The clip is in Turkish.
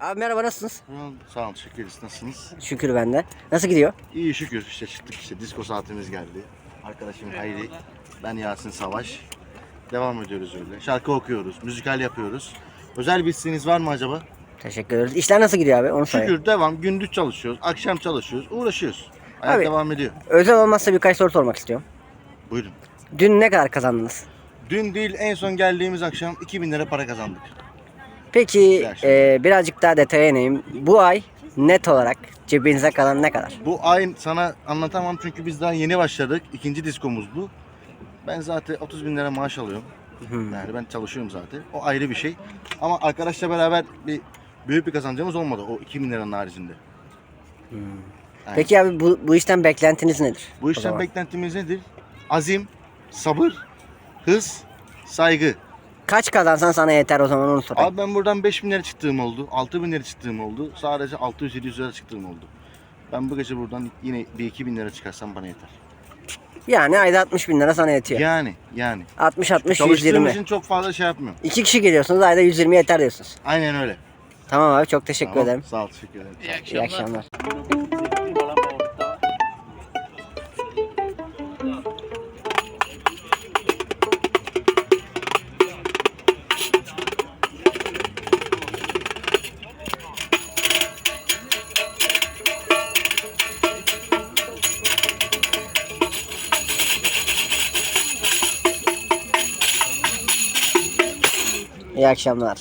Abi merhaba nasılsınız? Sağ olun teşekkür ederiz. Nasılsınız? Şükür bende. Nasıl gidiyor? İyi şükür işte çıktık işte disco saatimiz geldi. Arkadaşım Hayri, ben Yasin Savaş. Devam ediyoruz öyle. Şarkı okuyoruz, müzikal yapıyoruz. Özel bir isteğiniz var mı acaba? Teşekkür ederiz. İşler nasıl gidiyor abi? Onu sorayım. Şükür devam. Gündüz çalışıyoruz, akşam çalışıyoruz, uğraşıyoruz. Hayat Abi- devam ediyor. Özel olmazsa birkaç soru sormak istiyorum. Buyurun. Dün ne kadar kazandınız? Dün değil en son geldiğimiz akşam 2000 lira para kazandık. Peki Gerçekten. e, birazcık daha detaya ineyim. Bu ay net olarak cebinize kalan ne kadar? Bu ay sana anlatamam çünkü biz daha yeni başladık. İkinci diskomuz bu. Ben zaten 30 bin lira maaş alıyorum. Hmm. Yani ben çalışıyorum zaten. O ayrı bir şey. Ama arkadaşla beraber bir büyük bir kazancımız olmadı o 2000 liranın haricinde. Aynen. Peki abi bu, bu işten beklentiniz nedir? Bu işten beklentimiz nedir? Azim, sabır, hız, saygı. Kaç kazansan sana yeter o zaman onu sorayım. Abi ben buradan 5 bin lira çıktığım oldu. 6 bin lira çıktığım oldu. Sadece 600-700 lira çıktığım oldu. Ben bu gece buradan yine bir 2 bin lira çıkarsam bana yeter. Yani ayda 60 bin lira sana yetiyor. Yani yani. 60-60 Çalıştığım 120. için çok fazla şey yapmıyorum. İki kişi geliyorsunuz ayda 120 yeter diyorsunuz. Aynen öyle. Tamam abi çok teşekkür Tamam, ederim. Sağ ol teşekkür ederim. İyi akşamlar. İyi akşamlar.